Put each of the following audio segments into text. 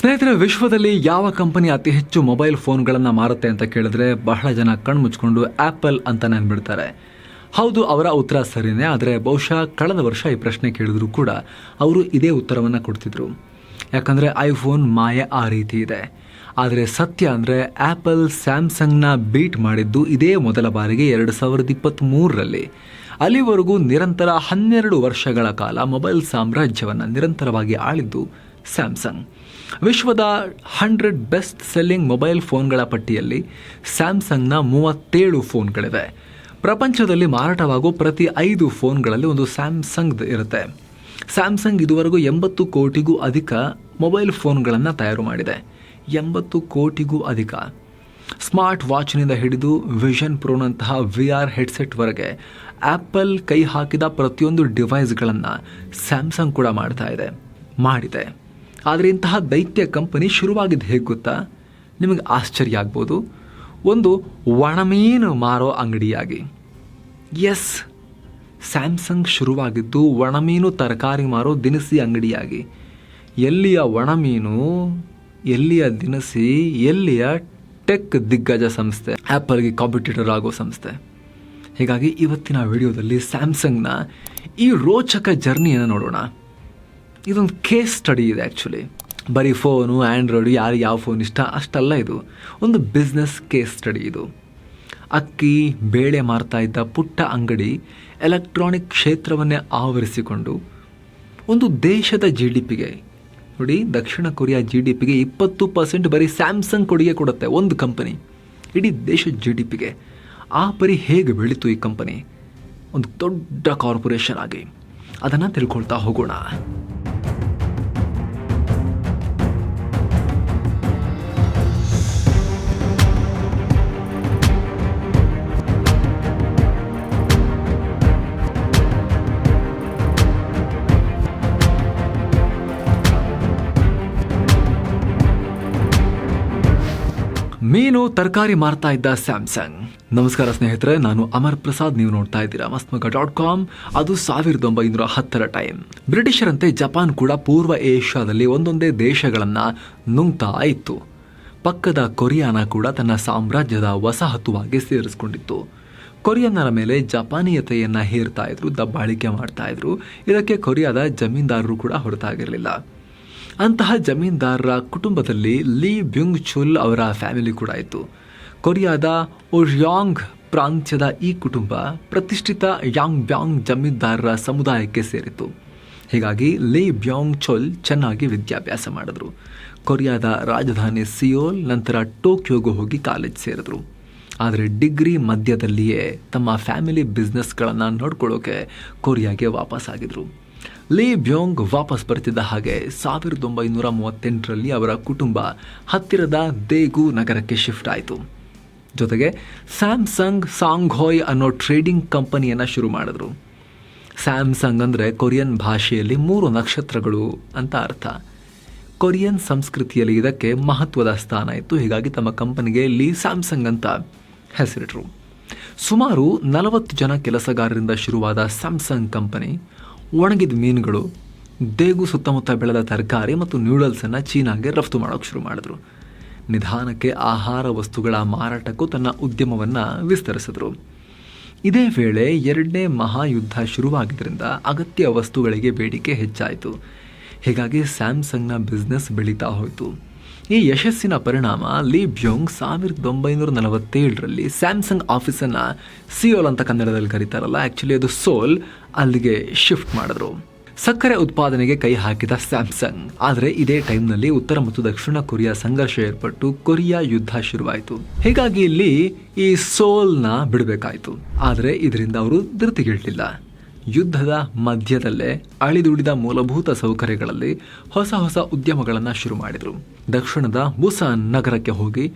ಸ್ನೇಹಿತರೆ, ವಿಶ್ವದಲ್ಲಿ ಯಾವ ಕಂಪನಿ ಅತಿ ಹೆಚ್ಚು ಮೊಬೈಲ್ ಫೋನ್ಗಳನ್ನು ಮಾರುತ್ತೆ ಅಂತ ಕೇಳಿದ್ರೆ ಬಹಳ ಜನ ಕಣ್ಮುಚ್ಕೊಂಡು ಆ್ಯಪಲ್ ಅಂತ ನೆನ್ಬಿಡ್ತಾರೆ. ಹೌದು, ಅವರ ಉತ್ತರ ಸರಿನೇ, ಆದರೆ ಬಹುಶಃ ಕಳೆದ ವರ್ಷ ಈ ಪ್ರಶ್ನೆ ಕೇಳಿದ್ರು ಕೂಡ ಅವರು ಇದೇ ಉತ್ತರವನ್ನು ಕೊಡ್ತಿದ್ರು. ಯಾಕಂದರೆ ಐಫೋನ್ ಮಾಯೆ ಆ ರೀತಿ ಇದೆ. ಆದರೆ ಸತ್ಯ ಅಂದರೆ ಆ್ಯಪಲ್ ಸ್ಯಾಮ್ಸಂಗ್ನ ಬೀಟ್ ಮಾಡಿದ್ದು ಇದೇ ಮೊದಲ ಬಾರಿಗೆ ಎರಡು ಸಾವಿರದ ಇಪ್ಪತ್ತ್ಮೂರರಲ್ಲಿ ಅಲ್ಲಿವರೆಗೂ ನಿರಂತರ ಹನ್ನೆರಡು ವರ್ಷಗಳ ಕಾಲ ಮೊಬೈಲ್ ಸಾಮ್ರಾಜ್ಯವನ್ನು ನಿರಂತರವಾಗಿ ಆಳಿದ್ದು ಸ್ಯಾಮ್ಸಂಗ್. ವಿಶ್ವದ ಹಂಡ್ರೆಡ್ ಬೆಸ್ಟ್ ಸೆಲ್ಲಿಂಗ್ ಮೊಬೈಲ್ ಫೋನ್ಗಳ ಪಟ್ಟಿಯಲ್ಲಿ ಸ್ಯಾಮ್ಸಂಗ್ನ ಮೂವತ್ತೇಳು ಫೋನ್ಗಳಿವೆ. ಪ್ರಪಂಚದಲ್ಲಿ ಮಾರಾಟವಾಗುವ ಪ್ರತಿ ಐದು ಫೋನ್ಗಳಲ್ಲಿ ಒಂದು ಸ್ಯಾಮ್ಸಂಗ್ ಇರುತ್ತೆ. ಸ್ಯಾಮ್ಸಂಗ್ ಇದುವರೆಗೂ ಎಂಬತ್ತು ಕೋಟಿಗೂ ಅಧಿಕ ಮೊಬೈಲ್ ಫೋನ್ಗಳನ್ನು ತಯಾರು ಮಾಡಿದೆ. ಎಂಬತ್ತು ಕೋಟಿಗೂ ಅಧಿಕ. ಸ್ಮಾರ್ಟ್ ವಾಚ್ನಿಂದ ಹಿಡಿದು ವಿಷನ್ ಪ್ರೋನಂತಹ ವಿ ಆರ್ ಹೆಡ್ಸೆಟ್ವರೆಗೆ ಆ್ಯಪಲ್ ಕೈ ಹಾಕಿದ ಪ್ರತಿಯೊಂದು ಡಿವೈಸ್ಗಳನ್ನು ಸ್ಯಾಮ್ಸಂಗ್ ಕೂಡ ಮಾಡ್ತಾ ಇದೆ, ಮಾಡಿದೆ. ಆದರೆ ಇಂತಹ ದೈತ್ಯ ಕಂಪನಿ ಶುರುವಾಗಿದ್ದು ಹೇಗೆ ಗೊತ್ತಾ? ನಿಮಗೆ ಆಶ್ಚರ್ಯ ಆಗ್ಬೋದು. ಒಂದು ಒಣಮೀನು ಮಾರೋ ಅಂಗಡಿಯಾಗಿ. ಎಸ್ ಸ್ಯಾಮ್ಸಂಗ್ ಶುರುವಾಗಿದ್ದು ಒಣಮೀನು ತರಕಾರಿ ಮಾರೋ ದಿನಸಿ ಅಂಗಡಿಯಾಗಿ. ಎಲ್ಲಿಯ ಒಣಮೀನು, ಎಲ್ಲಿಯ ದಿನಸಿ, ಎಲ್ಲಿಯ ಟೆಕ್ ದಿಗ್ಗಜ ಸಂಸ್ಥೆ ಆ್ಯಪಲ್ಗೆ ಕಾಂಪಿಟೇಟರ್ ಆಗೋ ಸಂಸ್ಥೆ. ಹೀಗಾಗಿ ಇವತ್ತಿನ ವಿಡಿಯೋದಲ್ಲಿ ಸ್ಯಾಮ್ಸಂಗ್ನ ಈ ರೋಚಕ ಜರ್ನಿಯನ್ನು ನೋಡೋಣ. ಇದೊಂದು ಕೇಸ್ ಸ್ಟಡಿ ಇದೆ ಆ್ಯಕ್ಚುಲಿ ಬರೀ ಫೋನು ಆ್ಯಂಡ್ರಾಯ್ಡು ಯಾರು ಯಾವ ಫೋನ್ ಇಷ್ಟ ಅಷ್ಟಲ್ಲ ಇದು. ಒಂದು ಬಿಸ್ನೆಸ್ ಕೇಸ್ ಸ್ಟಡಿ ಇದು. ಅಕ್ಕಿ, ಬೇಳೆ ಮಾರ್ತಾ ಇದ್ದ ಪುಟ್ಟ ಅಂಗಡಿ ಎಲೆಕ್ಟ್ರಾನಿಕ್ ಕ್ಷೇತ್ರವನ್ನೇ ಆವರಿಸಿಕೊಂಡು ಒಂದು ದೇಶದ ಜಿ ಡಿ ಪಿಗೆ ನೋಡಿ, ದಕ್ಷಿಣ ಕೊರಿಯಾ ಜಿ ಡಿ ಪಿಗೆ ಇಪ್ಪತ್ತು ಪರ್ಸೆಂಟ್ ಬರೀ ಸ್ಯಾಮ್ಸಂಗ್ ಕೊಡುಗೆ ಕೊಡುತ್ತೆ ಒಂದು ಕಂಪನಿ ಇಡೀ ದೇಶದ ಜಿ ಡಿ ಪಿಗೆ ಆ ಪರಿ ಹೇಗೆ ಬೆಳೀತು ಈ ಕಂಪನಿ ಒಂದು ದೊಡ್ಡ ಕಾರ್ಪೊರೇಷನ್ ಆಗಿ. ಅದನ್ನು ತಿಳ್ಕೊಳ್ತಾ ಹೋಗೋಣ. ಮೀನು ತರಕಾರಿ ಮಾರ್ತಾ ಇದ್ದ ಸ್ಯಾಮ್ಸಂಗ್. ನಮಸ್ಕಾರ ಸ್ನೇಹಿತರೆ, ನಾನು ಅಮರ್ ಪ್ರಸಾದ್. ನೀವು ನೋಡ್ತಾ ಇದ್ದೀರಾ ಮಸ್ತ್ಮಗ ಡಾಟ್ ಕಾಮ್. ಅದು ಸಾವಿರದ ಒಂಬೈನೂರ ಹತ್ತರ ಟೈಮ್. ಬ್ರಿಟಿಷರಂತೆ ಜಪಾನ್ ಕೂಡ ಪೂರ್ವ ಏಷ್ಯಾದಲ್ಲಿ ಒಂದೊಂದೇ ದೇಶಗಳನ್ನ ನುಂಗ್ತಾ ಇತ್ತು. ಪಕ್ಕದ ಕೊರಿಯಾನ ಕೂಡ ತನ್ನ ಸಾಮ್ರಾಜ್ಯದ ವಸಾಹತುವಾಗಿ ಸೇರಿಸಿಕೊಂಡಿತ್ತು. ಕೊರಿಯನ್ನರ ಮೇಲೆ ಜಪಾನೀಯತೆಯನ್ನು ಹೇರ್ತಾ ಇದ್ರು, ದಬ್ಬಾಳಿಕೆ ಮಾಡ್ತಾ ಇದ್ರು. ಇದಕ್ಕೆ ಕೊರಿಯಾದ ಜಮೀನ್ದಾರರು ಕೂಡ ಹೊರತಾಗಿರಲಿಲ್ಲ. ಅಂತಹ ಜಮೀನ್ದಾರರ ಕುಟುಂಬದಲ್ಲಿ ಲೀ ಬ್ಯುಂಗ್ ಚುಲ್ ಅವರ ಫ್ಯಾಮಿಲಿ ಕೂಡ ಇತ್ತು. ಕೊರಿಯಾದ ಒಯಾಂಗ್ ಪ್ರಾಂತ್ಯದ ಈ ಕುಟುಂಬ ಪ್ರತಿಷ್ಠಿತ ಯಾಂಗ್ ಬ್ಯಾಂಗ್ ಜಮೀನ್ದಾರರ ಸಮುದಾಯಕ್ಕೆ ಸೇರಿತು ಹೀಗಾಗಿ ಲೀ ಬ್ಯಾಂಗ್ ಚೊಲ್ ಚೆನ್ನಾಗಿ ವಿದ್ಯಾಭ್ಯಾಸ ಮಾಡಿದ್ರು. ಕೊರಿಯಾದ ರಾಜಧಾನಿ ಸಿಯೋಲ್ ನಂತರ ಟೋಕಿಯೋಗೂ ಹೋಗಿ ಕಾಲೇಜ್ ಸೇರಿದ್ರು. ಆದರೆ ಡಿಗ್ರಿ ಮಧ್ಯದಲ್ಲಿಯೇ ತಮ್ಮ ಫ್ಯಾಮಿಲಿ ಬಿಸ್ನೆಸ್ಗಳನ್ನು ನೋಡ್ಕೊಳ್ಳೋಕೆ ಕೊರಿಯಾಗೆ ವಾಪಸ್ ಆಗಿದ್ರು ಲೀ ಬ್ಯೋಂಗ್ ವಾಪಸ್ ಬರ್ತಿದ್ದ ಹಾಗೆ ಸಾವಿರದ ಒಂಬೈನೂರ ಮೂವತ್ತೆಂಟರಲ್ಲಿ ಅವರ ಕುಟುಂಬ ಹತ್ತಿರದ ದೇಗು ನಗರಕ್ಕೆ ಶಿಫ್ಟ್ ಆಯಿತು. ಜೊತೆಗೆ ಸ್ಯಾಮ್ಸಂಗ್ ಸಾಂಗ್ಹೋಯ್ ಅನ್ನೋ ಟ್ರೇಡಿಂಗ್ ಕಂಪನಿಯನ್ನು ಶುರು ಮಾಡಿದ್ರು. ಸ್ಯಾಮ್ಸಂಗ್ ಅಂದರೆ ಕೊರಿಯನ್ ಭಾಷೆಯಲ್ಲಿ ಮೂರು ನಕ್ಷತ್ರಗಳು ಅಂತ ಅರ್ಥ. ಕೊರಿಯನ್ ಸಂಸ್ಕೃತಿಯಲ್ಲಿ ಇದಕ್ಕೆ ಮಹತ್ವದ ಸ್ಥಾನ ಇತ್ತು, ಹೀಗಾಗಿ ತಮ್ಮ ಕಂಪನಿಗೆ ಲೀ ಸ್ಯಾಮ್ಸಂಗ್ ಅಂತ ಹೆಸರಿಟ್ರು. ಸುಮಾರು ನಲವತ್ತು ಜನ ಕೆಲಸಗಾರರಿಂದ ಶುರುವಾದ ಸ್ಯಾಮ್ಸಂಗ್ ಕಂಪನಿ ಒಣಗಿದ ಮೀನುಗಳು ದೇಗು ಸುತ್ತಮುತ್ತ ಬೆಳೆದ ತರಕಾರಿ ಮತ್ತು ನ್ಯೂಡಲ್ಸನ್ನು ಚೀನಾಗೆ ರಫ್ತು ಮಾಡೋಕ್ಕೆ ಶುರು ಮಾಡಿದ್ರು. ನಿಧಾನಕ್ಕೆ ಆಹಾರ ವಸ್ತುಗಳ ಮಾರಾಟಕ್ಕೂ ತನ್ನ ಉದ್ಯಮವನ್ನು ವಿಸ್ತರಿಸಿದ್ರು. ಇದೇ ವೇಳೆ ಎರಡನೇ ಮಹಾಯುದ್ಧ ಶುರುವಾಗಿದ್ದರಿಂದ ಅಗತ್ಯ ವಸ್ತುಗಳಿಗೆ ಬೇಡಿಕೆ ಹೆಚ್ಚಾಯಿತು. ಹೀಗಾಗಿ ಸ್ಯಾಮ್ಸಂಗ್ನ ಬಿಸ್ನೆಸ್ ಬೆಳೀತಾ ಹೋಯಿತು. ಈ ಯಶಸ್ಸಿನ ಪರಿಣಾಮ ಲೀ ಬ್ಯೋಂಗ್ ಸಾವಿರದ ಒಂಬೈನೂರ ನಲವತ್ತೇಳರಲ್ಲಿ ಸ್ಯಾಮ್ಸಂಗ್ ಆಫೀಸನ್ನು ಸಿಯೋಲ್ ಅಂತ ಕನ್ನಡದಲ್ಲಿ ಕರೀತಾರಲ್ಲ ಆ್ಯಕ್ಚುಲಿ ಅದು ಸೋಲ್ ಅಲ್ಲಿಗೆ ಶಿಫ್ಟ್ ಮಾಡಿದ್ರು. ಸಕ್ಕರೆ ಉತ್ಪಾದನೆಗೆ ಕೈ ಹಾಕಿದ ಸ್ಯಾಮ್ಸಂಗ್. ಆದರೆ ಇದೇ ಟೈಮ್ನಲ್ಲಿ ಉತ್ತರ ಮತ್ತು ದಕ್ಷಿಣ ಕೊರಿಯಾ ಸಂಘರ್ಷ ಏರ್ಪಟ್ಟು ಕೊರಿಯಾ ಯುದ್ಧ ಶುರುವಾಯಿತು. ಹೀಗಾಗಿ ಇಲ್ಲಿ ಈ ಸೋಲ್ನ ಬಿಡಬೇಕಾಯಿತು. ಆದರೆ ಇದರಿಂದ ಅವರು ಧೃತಿಗೆಡಲಿಲ್ಲ ಯುದ್ಧದ ಮಧ್ಯದಲ್ಲೇ ಅಳಿದುಳಿದ ಮೂಲಭೂತ ಸೌಕರ್ಯಗಳಲ್ಲಿ ಹೊಸ ಹೊಸ ಉದ್ಯಮಗಳನ್ನು ಶುರು ಮಾಡಿದರು. ದಕ್ಷಿಣದ ಬುಸಾನ್ ನಗರಕ್ಕೆ ಹೋಗಿ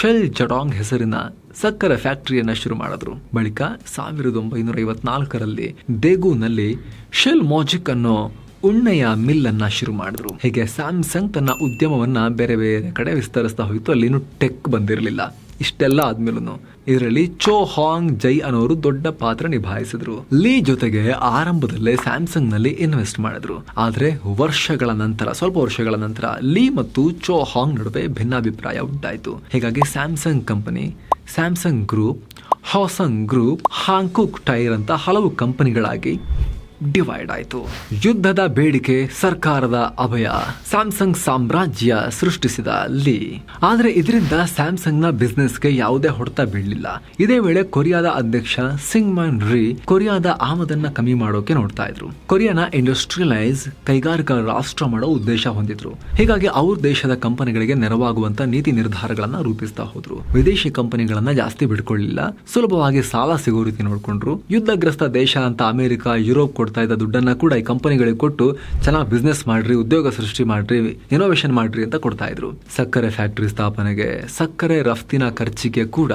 ಶೆಲ್ ಜಡಾಂಗ್ ಹೆಸರಿನ ಸಕ್ಕರೆ ಫ್ಯಾಕ್ಟರಿಯನ್ನು ಶುರು ಮಾಡಿದ್ರು. ಬಳಿಕ ಸಾವಿರದ ಒಂಬೈನೂರ ಐವತ್ನಾಲ್ಕರಲ್ಲಿ ದೇಗುನಲ್ಲಿ ಶೆಲ್ ಮೋಜಿಕ್ ಅನ್ನೋ ಉಣ್ಣೆಯ ಮಿಲ್ ಅನ್ನ ಶುರು ಮಾಡಿದ್ರು. ಹೀಗೆ ಸ್ಯಾಮ್ಸಂಗ್ ತನ್ನ ಉದ್ಯಮವನ್ನ ಬೇರೆ ಬೇರೆ ಕಡೆ ವಿಸ್ತರಿಸ್ತಾ ಹೋಯಿತು ಅಲ್ಲಿನೂ ಟೆಕ್ ಬಂದಿರಲಿಲ್ಲ. ಇಷ್ಟೆಲ್ಲ ಆದ್ಮೇಲೂ ಇದರಲ್ಲಿ ಚೋ ಹಾಂಗ್ ಜೈ ಅನ್ನೋರು ದೊಡ್ಡ ಪಾತ್ರ ನಿಭಾಯಿಸಿದ್ರು. ಲೀ ಜೊತೆಗೆ ಆರಂಭದಲ್ಲೇ ಸ್ಯಾಮ್ಸಂಗ್ನಲ್ಲಿ ಇನ್ವೆಸ್ಟ್ ಮಾಡಿದ್ರು. ಆದ್ರೆ ವರ್ಷಗಳ ನಂತರ, ಸ್ವಲ್ಪ ವರ್ಷಗಳ ನಂತರ ಲೀ ಮತ್ತು ಚೋ ಹಾಂಗ್ ನಡುವೆ ಭಿನ್ನಾಭಿಪ್ರಾಯ ಉಂಟಾಯಿತು. ಹೀಗಾಗಿ ಸ್ಯಾಮ್ಸಂಗ್ ಕಂಪನಿ, ಸ್ಯಾಮ್ಸಂಗ್ ಗ್ರೂಪ್, ಹಾಸಂಗ್ ಗ್ರೂಪ್ ಹಾಂಗ್ಕುಕ್ ಟೈರ್ ಅಂತ ಹಲವು ಕಂಪನಿಗಳಾಗಿ ಡಿವೈಡ್ ಆಯಿತು. ಯುದ್ಧದ ಬೇಡಿಕೆ ಸರ್ಕಾರದ ಅಭಯ. ಸ್ಯಾಮ್ಸಂಗ್ ಸಾಮ್ರಾಜ್ಯ ಸೃಷ್ಟಿಸಿದ ಲೀ. ಆದ್ರೆ ಇದರಿಂದ ಸ್ಯಾಮ್ಸಂಗ್ನ ಬಿಸ್ನೆಸ್ಗೆ ಯಾವುದೇ ಹೊಡೆತ ಬೀಳಲಿಲ್ಲ. ಇದೇ ವೇಳೆ ಕೊರಿಯಾದ ಅಧ್ಯಕ್ಷ ಸಿಂಗ್ ಮನ್ ರೀ ಕೊರಿಯಾದ ಆಮದನ್ನ ಕಮ್ಮಿ ಮಾಡೋಕೆ ನೋಡ್ತಾ ಇದ್ರು. ಕೊರಿಯಾನ ಇಂಡಸ್ಟ್ರಿಯಲೈಸ್ ಕೈಗಾರಿಕಾ ರಾಷ್ಟ್ರ ಮಾಡೋ ಉದ್ದೇಶ ಹೊಂದಿದ್ರು. ಹೀಗಾಗಿ ಅವ್ರ ದೇಶದ ಕಂಪನಿಗಳಿಗೆ ನೆರವಾಗುವಂತ ನೀತಿ ನಿರ್ಧಾರಗಳನ್ನ ರೂಪಿಸ್ತಾ ಹೋದ್ರು. ವಿದೇಶಿ ಕಂಪನಿಗಳನ್ನ ಜಾಸ್ತಿ ಬಿಡ್ಕೊಳ್ಳಿಲ್ಲ. ಸುಲಭವಾಗಿ ಸಾಲ ಸಿಗೋ ರೀತಿ ನೋಡ್ಕೊಂಡ್ರು. ಯುದ್ಧಗ್ರಸ್ತ ದೇಶ ಅಂತ ಅಮೆರಿಕ, ಯುರೋಪ್ ಕೊಡ್ತಾ ಇದ್ದ ದುಡ್ಡನ್ನ ಕೂಡ ಈ ಕಂಪನಿಗಳಿಗೆ ಕೊಟ್ಟು, ಚೆನ್ನಾಗಿ ಬಿಸ್ನೆಸ್ ಮಾಡ್ರಿ, ಉದ್ಯೋಗ ಸೃಷ್ಟಿ ಮಾಡ್ರಿ ಇನೋವೇಷನ್ ಮಾಡ್ರಿ ಅಂತ ಕೊಡ್ತಾ ಇದ್ರು. ಸಕ್ಕರೆ ಫ್ಯಾಕ್ಟರಿ ಸ್ಥಾಪನೆಗೆ ಸಕ್ಕರೆ ರಫ್ತಿನ ಖರ್ಚಿಗೆ ಕೂಡ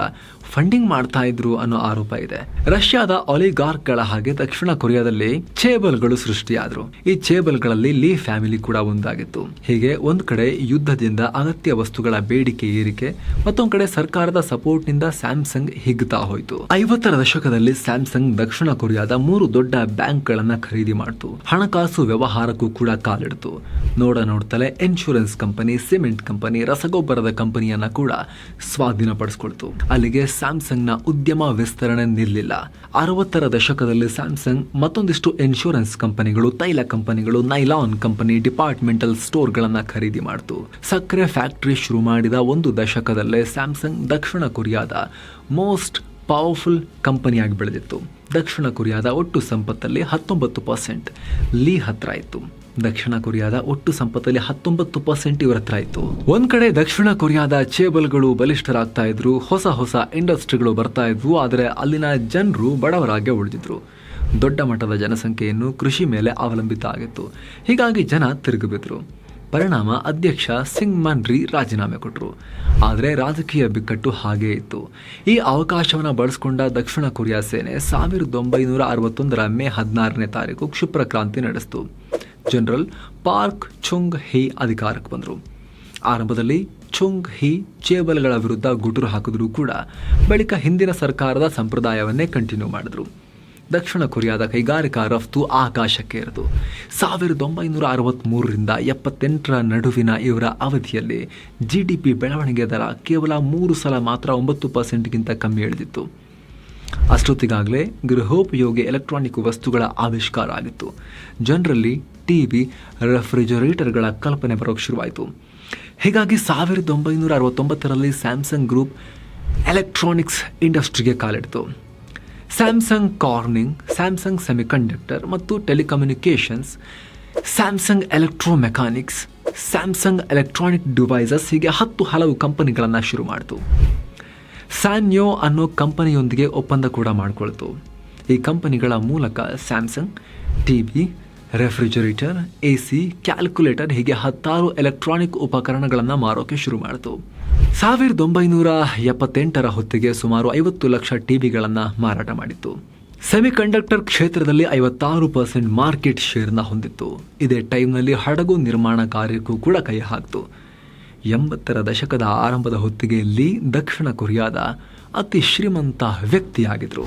ಫಂಡಿಂಗ್ ಮಾಡ್ತಾ ಇದ್ರು ಅನ್ನೋ ಆರೋಪ ಇದೆ. ರಷ್ಯಾದ ಒಲಿಗಾರ್ಕ್ಗಳ ಹಾಗೆ ದಕ್ಷಿಣ ಕೊರಿಯಾದಲ್ಲಿ ಚೇಬಲ್ಗಳು ಸೃಷ್ಟಿಯಾದ್ರು. ಈ ಚೇಬಲ್ಗಳಲ್ಲಿ ಲೀ ಫ್ಯಾಮಿಲಿ ಕೂಡ ಒಂದಾಗಿತ್ತು. ಹೀಗೆ ಒಂದ್ ಕಡೆ ಯುದ್ಧದಿಂದ ಅಗತ್ಯ ವಸ್ತುಗಳ ಬೇಡಿಕೆ ಏರಿಕೆ, ಮತ್ತೊಂದ್ ಕಡೆ ಸರ್ಕಾರದ ಸಪೋರ್ಟ್ನಿಂದ ಸ್ಯಾಮ್ಸಂಗ್ ಹಿಗ್ತಾ ಹೋಯಿತು. ಐವತ್ತರ ದಶಕದಲ್ಲಿ ಸ್ಯಾಮ್ಸಂಗ್ ದಕ್ಷಿಣ ಕೊರಿಯಾದ ಮೂರು ದೊಡ್ಡ ಬ್ಯಾಂಕ್ ಗಳನ್ನ ಖರೀದಿ ಮಾಡ್ತು. ಹಣಕಾಸು ವ್ಯವಹಾರಕ್ಕೂ ಕೂಡ ಕಾಲಿಡ್ತು. ನೋಡ ನೋಡ್ತಲೇ ಇನ್ಶೂರೆನ್ಸ್ ಕಂಪನಿ ಸಿಮೆಂಟ್ ಕಂಪನಿ ರಸಗೊಬ್ಬರದ ಕಂಪನಿಯನ್ನ ಕೂಡ ಸ್ವಾಧೀನಪಡಿಸ್ಕೊಳ್ತು. ಅಲ್ಲಿಗೆ ಸ್ಯಾಮ್ಸಂಗ್ನ ಉದ್ಯಮ ವಿಸ್ತರಣೆ ನಿಲ್ಲಿಲ್ಲ. ಅರವತ್ತರ ದಶಕದಲ್ಲಿ ಸ್ಯಾಮ್ಸಂಗ್ ಮತ್ತೊಂದಿಷ್ಟು ಇನ್ಶೂರೆನ್ಸ್ ಕಂಪನಿಗಳು ತೈಲ ಕಂಪನಿಗಳು ನೈಲಾನ್ ಕಂಪನಿ ಡಿಪಾರ್ಟ್ಮೆಂಟಲ್ ಸ್ಟೋರ್ಗಳನ್ನ ಖರೀದಿ ಮಾಡಿತು. ಸಕ್ಕರೆ ಫ್ಯಾಕ್ಟರಿ ಶುರು ಮಾಡಿದ ಒಂದು ದಶಕದಲ್ಲೇ ಸ್ಯಾಮ್ಸಂಗ್ ದಕ್ಷಿಣ ಕೊರಿಯಾದ ಮೋಸ್ಟ್ ಪವರ್ಫುಲ್ ಕಂಪನಿಯಾಗಿ ಬೆಳೆದಿತ್ತು. ದಕ್ಷಿಣ ಕೊರಿಯಾದ ಒಟ್ಟು ಸಂಪತ್ತಲ್ಲಿ ಹತ್ತೊಂಬತ್ತು ಪರ್ಸೆಂಟ್ ಲೀ ಹತ್ರ ಇತ್ತು. ದಕ್ಷಿಣ ಕೊರಿಯಾದ ಒಟ್ಟು ಸಂಪತ್ತಲ್ಲಿ ಹತ್ತೊಂಬತ್ತು ಪರ್ಸೆಂಟ್ ಇವರ ಹತ್ರ ಇತ್ತು. ಒಂದ್ ಕಡೆ ದಕ್ಷಿಣ ಕೊರಿಯಾದ ಚೇಬಲ್ಗಳು ಬಲಿಷ್ಠರಾಗ್ತಾ ಇದ್ರು, ಹೊಸ ಹೊಸ ಇಂಡಸ್ಟ್ರಿಗಳು ಬರ್ತಾ ಇದ್ವು, ಆದರೆ ಅಲ್ಲಿನ ಜನರು ಬಡವರಾಗೆ ಉಳಿದಿದ್ರು. ದೊಡ್ಡ ಮಟ್ಟದ ಜನಸಂಖ್ಯೆಯನ್ನು ಕೃಷಿ ಮೇಲೆ ಅವಲಂಬಿತ ಆಗಿತ್ತು. ಹೀಗಾಗಿ ಜನ ತಿರುಗಿಬಿದ್ರು ಪರಿಣಾಮ ಅಧ್ಯಕ್ಷ ಸಿಂಗ್ ಮನ್ರಿ ರಾಜೀನಾಮೆ ಕೊಟ್ಟರು ಆದರೆ ರಾಜಕೀಯ ಬಿಕ್ಕಟ್ಟು ಹಾಗೇ ಇತ್ತು. ಈ ಅವಕಾಶವನ್ನು ಬಳಸಿಕೊಂಡ ದಕ್ಷಿಣ ಕೊರಿಯಾ ಸೇನೆ ಸಾವಿರದ ಒಂಬೈನೂರ ಅರವತ್ತೊಂದರ ಮೇ ಹದಿನಾರನೇ ತಾರೀಕು ಕ್ಷಿಪ್ರ ಕ್ರಾಂತಿ ನಡೆಸಿತು. ಜನರಲ್ ಪಾರ್ಕ್ ಚುಂಗ್ ಹಿ ಅಧಿಕಾರಕ್ಕೆ ಬಂದರು. ಆರಂಭದಲ್ಲಿ ಚುಂಗ್ ಹಿ ಚೇಬಲ್ಗಳ ವಿರುದ್ಧ ಗುಟುರು ಹಾಕಿದರೂ ಕೂಡ. ಬಳಿಕ ಹಿಂದಿನ ಸರ್ಕಾರದ ಸಂಪ್ರದಾಯವನ್ನೇ ಕಂಟಿನ್ಯೂ ಮಾಡಿದ್ರು. ದಕ್ಷಿಣ ಕೊರಿಯಾದ ಕೈಗಾರಿಕಾ ರಫ್ತು ಆಕಾಶಕ್ಕೆ ಇರದು ಸಾವಿರದ ಒಂಬೈನೂರ ಅರವತ್ತ್ಮೂರರಿಂದ ಎಪ್ಪತ್ತೆಂಟರ ನಡುವಿನ ಇವರ ಅವಧಿಯಲ್ಲಿ ಜಿ ಡಿ ಪಿ ಬೆಳವಣಿಗೆ ದರ ಕೇವಲ ಮೂರು ಸಲ ಮಾತ್ರ ಒಂಬತ್ತು ಪರ್ಸೆಂಟ್ಗಿಂತ ಕಮ್ಮಿ ಇಳಿದಿತ್ತು ಅಷ್ಟೊತ್ತಿಗಾಗಲೇ ಗೃಹೋಪಯೋಗಿ ಎಲೆಕ್ಟ್ರಾನಿಕ್ ವಸ್ತುಗಳ ಆವಿಷ್ಕಾರ ಆಗಿತ್ತು. ಜನರಲ್ಲಿ ಟಿವಿ ರೆಫ್ರಿಜರೇಟರ್ಗಳ ಕಲ್ಪನೆ ಬರೋಕ್ಕೆ ಶುರುವಾಯಿತು. ಹೀಗಾಗಿ ಸಾವಿರದ ಒಂಬೈನೂರ ಅರವತ್ತೊಂಬತ್ತರಲ್ಲಿ ಸ್ಯಾಮ್ಸಂಗ್ ಗ್ರೂಪ್ ಎಲೆಕ್ಟ್ರಾನಿಕ್ಸ್ ಇಂಡಸ್ಟ್ರಿಗೆ ಕಾಲಿಡ್ತು. ಸ್ಯಾಮ್ಸಂಗ್ ಕಾರ್ನಿಂಗ್ ಸ್ಯಾಮ್ಸಂಗ್ ಸೆಮಿಕಂಡಕ್ಟರ್ ಮತ್ತು telecommunications Samsung electromechanics Samsung electronic devices ಹೀಗೆ ಹತ್ತು ಹಲವು ಕಂಪನಿಗಳನ್ನು ಶುರು ಮಾಡಿತು. ಸ್ಯಾನ್ಯೋ ಅನ್ನೋ ಕಂಪನಿಯೊಂದಿಗೆ ಒಪ್ಪಂದ ಕೂಡ ಮಾಡಿಕೊಳ್ತು. ಈ ಕಂಪನಿಗಳ ಮೂಲಕ Samsung T V refrigerator A C calculator ಹೀಗೆ ಹತ್ತಾರು ಎಲೆಕ್ಟ್ರಾನಿಕ್ ಉಪಕರಣಗಳನ್ನು ಮಾರೋಕೆ ಶುರು ಮಾಡಿತು. ಸಾವಿರದ ಒಂಬೈನೂರ ಎಪ್ಪತ್ತೆಂಟರ ಹೊತ್ತಿಗೆ ಸುಮಾರು ಐವತ್ತು ಲಕ್ಷ ಟಿವಿಗಳನ್ನು ಮಾರಾಟ ಮಾಡಿತ್ತು. ಸೆಮಿಕಂಡಕ್ಟರ್ ಕ್ಷೇತ್ರದಲ್ಲಿ ಐವತ್ತಾರು ಪರ್ಸೆಂಟ್ ಮಾರ್ಕೆಟ್ ಶೇರ್ನ ಹೊಂದಿತ್ತು. ಇದೇ ಟೈಮ್ನಲ್ಲಿ ಹಡಗು ನಿರ್ಮಾಣ ಕಾರ್ಯಕ್ಕೂ ಕೂಡ ಕೈ ಹಾಕ್ತು. ಎಂಬತ್ತರ ದಶಕದ ಆರಂಭದ ಹೊತ್ತಿಗೆ ಲೀ ದಕ್ಷಿಣ ಕೊರಿಯಾದ ಅತಿ ಶ್ರೀಮಂತ ವ್ಯಕ್ತಿಯಾಗಿದ್ರು.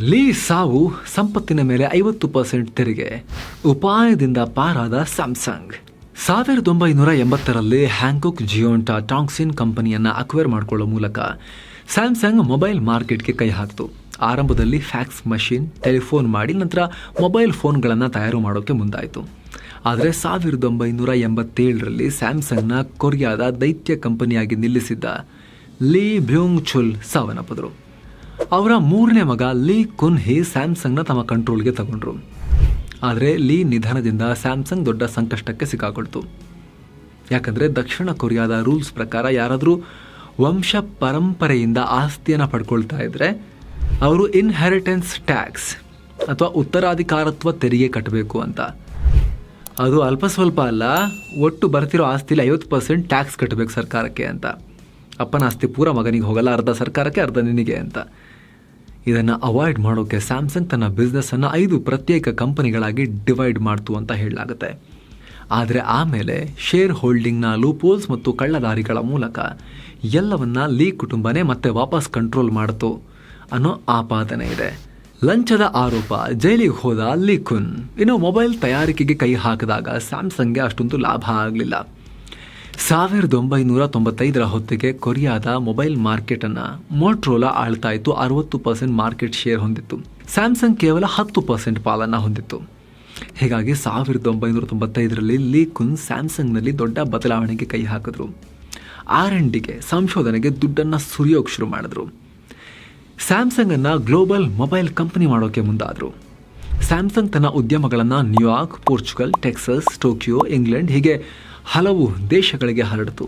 ಲೀ ಸಾವು ಸಂಪತ್ತಿನ ಮೇಲೆ ಐವತ್ತು ಪರ್ಸೆಂಟ್ ತೆರಿಗೆ. ಉಪಾಯದಿಂದ ಪಾರಾದ ಸ್ಯಾಮ್ಸಂಗ್. ಸಾವಿರದ ಒಂಬೈನೂರ ಎಂಬತ್ತರಲ್ಲಿ ಹ್ಯಾಂಕೋಕ್ ಜಿಯೋಂಟಾ ಟಾಂಗ್ಸಿನ್ ಕಂಪನಿಯನ್ನು ಅಕ್ವೇರ್ ಮಾಡಿಕೊಳ್ಳೋ ಮೂಲಕ ಸ್ಯಾಮ್ಸಂಗ್ ಮೊಬೈಲ್ ಮಾರ್ಕೆಟ್ಗೆ ಕೈ ಹಾಕ್ತು. ಆರಂಭದಲ್ಲಿ ಫ್ಯಾಕ್ಸ್ ಮಷಿನ್ ಟೆಲಿಫೋನ್ ಮಾಡಿ ನಂತರ ಮೊಬೈಲ್ ಫೋನ್ಗಳನ್ನು ತಯಾರು ಮಾಡೋಕ್ಕೆ ಮುಂದಾಯಿತು. ಆದರೆ ಸಾವಿರದ ಒಂಬೈನೂರ ಎಂಬತ್ತೇಳರಲ್ಲಿ ಸ್ಯಾಮ್ಸಂಗ್ನ ಕೊರಿಯಾದ ದೈತ್ಯ ಕಂಪನಿಯಾಗಿ ನಿಲ್ಲಿಸಿದ್ದ ಲೀ ಬ್ಯೂಂಗ್ ಚುಲ್ ಸಾವನ್ನಪ್ಪಿದ್ರು. ಅವರ ಮೂರನೇ ಮಗ ಲೀ ಕುನ್ ಹಿ ಸ್ಯಾಮ್ಸಂಗ್ನ ತಮ್ಮ ಕಂಟ್ರೋಲ್ಗೆ ತಗೊಂಡ್ರು. ಆದರೆ ಲೀ ನಿಧನದಿಂದ ಸ್ಯಾಮ್ಸಂಗ್ ದೊಡ್ಡ ಸಂಕಷ್ಟಕ್ಕೆ ಸಿಕ್ಕಾಕೊಳ್ತು. ಯಾಕಂದರೆ ದಕ್ಷಿಣ ಕೊರಿಯಾದ ರೂಲ್ಸ್ ಪ್ರಕಾರ ಯಾರಾದರೂ ವಂಶ ಪರಂಪರೆಯಿಂದ ಆಸ್ತಿಯನ್ನು ಪಡ್ಕೊಳ್ತಾ ಇದ್ದರೆ ಅವರು ಇನ್ಹೆರಿಟೆನ್ಸ್ ಟ್ಯಾಕ್ಸ್ ಅಥವಾ ಉತ್ತರಾಧಿಕಾರತ್ವ ತೆರಿಗೆ ಕಟ್ಟಬೇಕು ಅಂತ. ಅದು ಅಲ್ಪ ಸ್ವಲ್ಪ ಅಲ್ಲ, ಒಟ್ಟು ಬರ್ತಿರೋ ಆಸ್ತಿಲಿ ಐವತ್ತು ಪರ್ಸೆಂಟ್ ಟ್ಯಾಕ್ಸ್ ಕಟ್ಟಬೇಕು ಸರ್ಕಾರಕ್ಕೆ ಅಂತ. ಅಪ್ಪನ ಆಸ್ತಿ ಪೂರ ಮಗನಿಗೆ ಹೋಗಲ್ಲ, ಅರ್ಧ ಸರ್ಕಾರಕ್ಕೆ, ಅರ್ಧ ನಿನಗೆ ಅಂತ. ಇದನ್ನು ಅವಾಯ್ಡ್ ಮಾಡೋಕ್ಕೆ ಸ್ಯಾಮ್ಸಂಗ್ ತನ್ನ ಬಿಸ್ನೆಸ್ಸನ್ನು ಐದು ಪ್ರತ್ಯೇಕ ಕಂಪನಿಗಳಾಗಿ ಡಿವೈಡ್ ಮಾಡ್ತು ಅಂತ ಹೇಳಲಾಗುತ್ತೆ. ಆದರೆ ಆಮೇಲೆ ಶೇರ್ ಹೋಲ್ಡಿಂಗ್ನ ಲೂಪೋಲ್ಸ್ ಮತ್ತು ಕಳ್ಳದಾರಿಗಳ ಮೂಲಕ ಎಲ್ಲವನ್ನ ಲೀ ಕುಟುಂಬನೇ ಮತ್ತೆ ವಾಪಸ್ ಕಂಟ್ರೋಲ್ ಮಾಡಿತು ಅನ್ನೋ ಆಪಾದನೆ ಇದೆ. ಲಂಚದ ಆರೋಪ, ಜೈಲಿಗೆ ಹೋದ ಲೀ ಇನ್ನು ಮೊಬೈಲ್ ತಯಾರಿಕೆಗೆ ಕೈ ಹಾಕಿದಾಗ ಸ್ಯಾಮ್ಸಂಗ್ಗೆ ಅಷ್ಟೊಂದು ಲಾಭ ಆಗಲಿಲ್ಲ. ಸಾವಿರದ ಒಂಬೈನೂರ ತೊಂಬತ್ತೈದರ ಹೊತ್ತಿಗೆ ಕೊರಿಯಾದ ಮೊಬೈಲ್ ಮಾರ್ಕೆಟನ್ನು ಮೋಟ್ರೋಲಾ ಆಳ್ತಾ ಇತ್ತು ಅರವತ್ತು ಪರ್ಸೆಂಟ್ ಮಾರ್ಕೆಟ್ ಶೇರ್ ಹೊಂದಿತ್ತು. ಸ್ಯಾಮ್ಸಂಗ್ ಕೇವಲ ಹತ್ತು ಪರ್ಸೆಂಟ್ ಪಾಲನ್ನು ಹೊಂದಿತ್ತು. ಹೀಗಾಗಿ ಸಾವಿರದ ಒಂಬೈನೂರ ತೊಂಬತ್ತೈದರಲ್ಲಿ ಲೀ ಕುನ್ ಸ್ಯಾಮ್ಸಂಗ್ನಲ್ಲಿ ದೊಡ್ಡ ಬದಲಾವಣೆಗೆ ಕೈ ಹಾಕಿದ್ರು. ಆರ್ ಎನ್ ಡಿಗೆ ಸಂಶೋಧನೆಗೆ ದುಡ್ಡನ್ನು ಸುರಿಯೋಕೆ ಶುರು ಮಾಡಿದ್ರು. ಸ್ಯಾಮ್ಸಂಗ್ ಅನ್ನ ಗ್ಲೋಬಲ್ ಮೊಬೈಲ್ ಕಂಪನಿ ಮಾಡೋಕೆ ಮುಂದಾದರು. ಸ್ಯಾಮ್ಸಂಗ್ ತನ್ನ ಉದ್ಯಮಗಳನ್ನು New York, Portugal, Texas, Tokyo, England ಹೀಗೆ ಹಲವು ದೇಶಗಳಿಗೆ ಹರಡಿತು.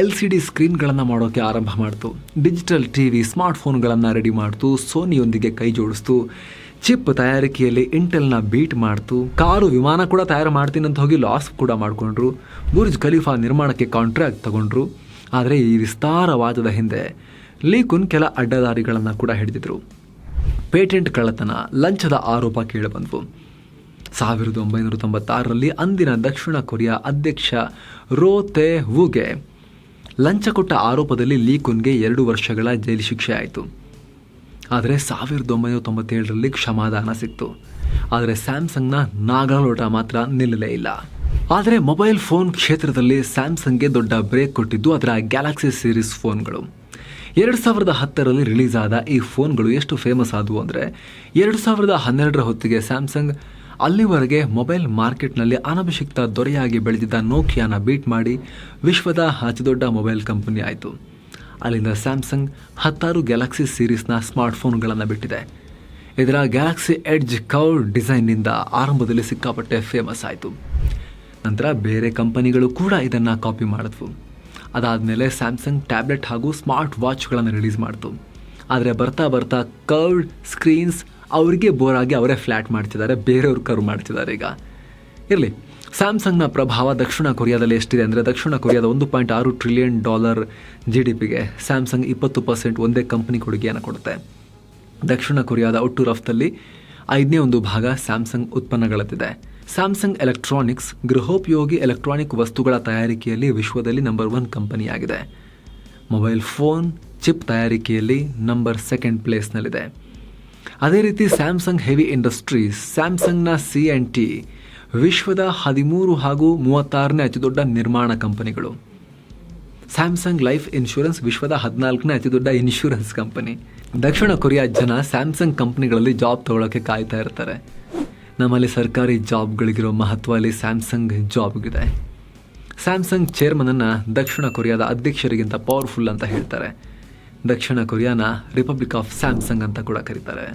ಎಲ್ ಸಿ ಡಿ ಸ್ಕ್ರೀನ್ಗಳನ್ನು ಮಾಡೋಕ್ಕೆ ಆರಂಭ ಮಾಡ್ತು. ಡಿಜಿಟಲ್ ಟಿ ವಿ ಸ್ಮಾರ್ಟ್ಫೋನ್ಗಳನ್ನು ರೆಡಿ ಮಾಡ್ತು. ಸೋನಿಯೊಂದಿಗೆ ಕೈ ಜೋಡಿಸ್ತು. ಚಿಪ್ ತಯಾರಿಕೆಯಲ್ಲಿ ಇಂಟೆಲ್ನ ಬೀಟ್ ಮಾಡ್ತು. ಕಾರು, ವಿಮಾನ ಕೂಡ ತಯಾರು ಮಾಡ್ತೀನಿ ಅಂತ ಹೋಗಿ ಲಾಸ್ ಕೂಡ ಮಾಡಿಕೊಂಡ್ರು. ಬುರ್ಜ್ ಖಲೀಫಾ ನಿರ್ಮಾಣಕ್ಕೆ ಕಾಂಟ್ರಾಕ್ಟ್ ತಗೊಂಡ್ರು. ಆದರೆ ಈ ವಿಸ್ತಾರವಾದದ ಹಿಂದೆ ಲೀಕುನ್ ಕೆಲ ಅಡ್ಡದಾರಿಗಳನ್ನು ಕೂಡ ಹಿಡಿದಿದ್ರು. ಪೇಟೆಂಟ್ ಕಳ್ಳತನ, ಲಂಚದ ಆರೋಪ ಕೇಳಿಬಂದವು. ಸಾವಿರದ ಒಂಬೈನೂರ ತೊಂಬತ್ತಾರರಲ್ಲಿ ಅಂದಿನ ದಕ್ಷಿಣ ಕೊರಿಯಾ ಅಧ್ಯಕ್ಷ ರೋ ತೆ ವುಗೆ ಲಂಚ ಕೊಟ್ಟ ಆರೋಪದಲ್ಲಿ ಲೀಕುನ್ಗೆ ಎರಡು ವರ್ಷಗಳ ಜೈಲು ಶಿಕ್ಷೆ ಆಯಿತು. ಆದರೆ ಸಾವಿರದ ಒಂಬೈನೂರ ತೊಂಬತ್ತೇಳರಲ್ಲಿ ಕ್ಷಮಾದಾನ ಸಿಕ್ತು. ಆದರೆ ಸ್ಯಾಮ್ಸಂಗ್ನ ನಾಗಾಲೋಟ ಮಾತ್ರ ನಿಲ್ಲಲೇ ಇಲ್ಲ. ಆದರೆ ಮೊಬೈಲ್ ಫೋನ್ ಕ್ಷೇತ್ರದಲ್ಲಿ ಸ್ಯಾಮ್ಸಂಗ್ಗೆ ದೊಡ್ಡ ಬ್ರೇಕ್ ಕೊಟ್ಟಿದ್ದು ಅದರ ಗ್ಯಾಲಕ್ಸಿ ಸೀರೀಸ್ ಫೋನ್ಗಳು. ಎರಡು ಸಾವಿರದ ಹತ್ತರಲ್ಲಿ ರಿಲೀಸ್ ಆದ ಈ ಫೋನ್ಗಳು ಎಷ್ಟು ಫೇಮಸ್ ಆದವು ಅಂದರೆ ಎರಡು ಸಾವಿರದ ಹನ್ನೆರಡರ ಹೊತ್ತಿಗೆ ಸ್ಯಾಮ್ಸಂಗ್ ಅಲ್ಲಿವರೆಗೆ ಮೊಬೈಲ್ ಮಾರ್ಕೆಟ್ನಲ್ಲಿ ಅನಭಿಷಿಕ್ತ ದೊರೆಯಾಗಿ ಬೆಳೆದಿದ್ದ ನೋಕಿಯಾನ ಬೀಟ್ ಮಾಡಿ ವಿಶ್ವದ ಅತಿದೊಡ್ಡ ಮೊಬೈಲ್ ಕಂಪನಿ ಆಯಿತು. ಅಲ್ಲಿಂದ ಸ್ಯಾಮ್ಸಂಗ್ ಹತ್ತಾರು ಗ್ಯಾಲಕ್ಸಿ ಸೀರೀಸ್ನ ಸ್ಮಾರ್ಟ್ಫೋನ್ಗಳನ್ನು ಬಿಟ್ಟಿದೆ. ಇದರ ಗ್ಯಾಲಕ್ಸಿ ಎಡ್ಜ್ ಕೌರ್ ಡಿಸೈನ್ನಿಂದ ಆರಂಭದಲ್ಲಿ ಸಿಕ್ಕಾಪಟ್ಟೆ ಫೇಮಸ್ ಆಯಿತು. ನಂತರ ಬೇರೆ ಕಂಪನಿಗಳು ಕೂಡ ಇದನ್ನು ಕಾಪಿ ಮಾಡಿದ್ವು. ಅದಾದಮೇಲೆ ಸ್ಯಾಮ್ಸಂಗ್ ಟ್ಯಾಬ್ಲೆಟ್ ಹಾಗೂ ಸ್ಮಾರ್ಟ್ ವಾಚ್ಗಳನ್ನು ರಿಲೀಸ್ ಮಾಡ್ತು. ಆದರೆ ಬರ್ತಾ ಬರ್ತಾ ಕರ್ವ್ಡ್ ಸ್ಕ್ರೀನ್ಸ್ ಅವರಿಗೆ ಬೋರಾಗಿ ಅವರೇ ಫ್ಲ್ಯಾಟ್ ಮಾಡ್ತಿದ್ದಾರೆ, ಬೇರೆಯವ್ರು ಕರು ಮಾಡ್ತಿದ್ದಾರೆ ಈಗ. ಇರಲಿ. ಸ್ಯಾಮ್ಸಂಗ್ನ ಪ್ರಭಾವ ದಕ್ಷಿಣ ಕೊರಿಯಾದಲ್ಲಿ ಎಷ್ಟಿದೆ ಅಂದರೆ ದಕ್ಷಿಣ ಕೊರಿಯಾದ ಒಂದು ಪಾಯಿಂಟ್ ಆರು ಟ್ರಿಲಿಯನ್ ಡಾಲರ್ ಜಿ ಡಿ ಪಿಗೆ ಸ್ಯಾಮ್ಸಂಗ್ ಇಪ್ಪತ್ತು ಪರ್ಸೆಂಟ್ ಒಂದೇ ಕಂಪನಿ ಕೊಡುಗೆಯನ್ನು ಕೊಡುತ್ತೆ. ದಕ್ಷಿಣ ಕೊರಿಯಾದ ಒಟ್ಟು ರಫ್ತಲ್ಲಿ ಐದನೇ ಒಂದು ಭಾಗ ಸ್ಯಾಮ್ಸಂಗ್ ಉತ್ಪನ್ನಗಳದ್ದಿದೆ ಸ್ಯಾಮ್ಸಂಗ್ ಎಲೆಕ್ಟ್ರಾನಿಕ್ಸ್ ಗೃಹೋಪಯೋಗಿ ಎಲೆಕ್ಟ್ರಾನಿಕ್ ವಸ್ತುಗಳ ತಯಾರಿಕೆಯಲ್ಲಿ ವಿಶ್ವದಲ್ಲಿ ನಂಬರ್ ಒನ್ ಕಂಪನಿಯಾಗಿದೆ ಮೊಬೈಲ್ ಫೋನ್ ಚಿಪ್ ತಯಾರಿಕೆಯಲ್ಲಿ ನಂಬರ್ ಸೆಕೆಂಡ್ ಪ್ಲೇಸ್ನಲ್ಲಿದೆ ಅದೇ ರೀತಿ ಸ್ಯಾಮ್ಸಂಗ್ ಹೆವಿ ಇಂಡಸ್ಟ್ರೀಸ್ ಸ್ಯಾಮ್ಸಂಗ್ನ ಸಿ ಎನ್ ಟಿ ವಿಶ್ವದ ಹದಿಮೂರು ಹಾಗೂ ಮೂವತ್ತಾರನೇ ಅತಿದೊಡ್ಡ ನಿರ್ಮಾಣ ಕಂಪನಿಗಳು. ಸ್ಯಾಮ್ಸಂಗ್ ಲೈಫ್ ಇನ್ಶೂರೆನ್ಸ್ ವಿಶ್ವದ ಹದಿನಾಲ್ಕನೇ ಅತಿದೊಡ್ಡ ಇನ್ಶೂರೆನ್ಸ್ ಕಂಪನಿ. ದಕ್ಷಿಣ ಕೊರಿಯಾ ಜನ ಸ್ಯಾಮ್ಸಂಗ್ ಕಂಪ್ನಿಗಳಲ್ಲಿ ಜಾಬ್ ತಗೊಳ್ಳೋಕೆ ಕಾಯ್ತಾ ಇರ್ತಾರೆ. ನಮ್ಮಲ್ಲಿ ಸರ್ಕಾರಿ ಜಾಬ್ಗಳಿಗಿರೋ ಮಹತ್ವ ಅಲ್ಲಿ ಸ್ಯಾಮ್ಸಂಗ್ ಜಾಬ್ಗಿದೆ ಸ್ಯಾಮ್ಸಂಗ್ ಚೇರ್ಮನನ್ನು ದಕ್ಷಿಣ ಕೊರಿಯಾದ ಅಧ್ಯಕ್ಷರಿಗಿಂತ ಪವರ್ಫುಲ್ ಅಂತ ಹೇಳ್ತಾರೆ. ದಕ್ಷಿಣ ಕೊರಿಯಾನ ರಿಪಬ್ಲಿಕ್ ಆಫ್ ಸ್ಯಾಮ್ಸಂಗ್ ಅಂತ ಕೂಡ ಕರೀತಾರೆ.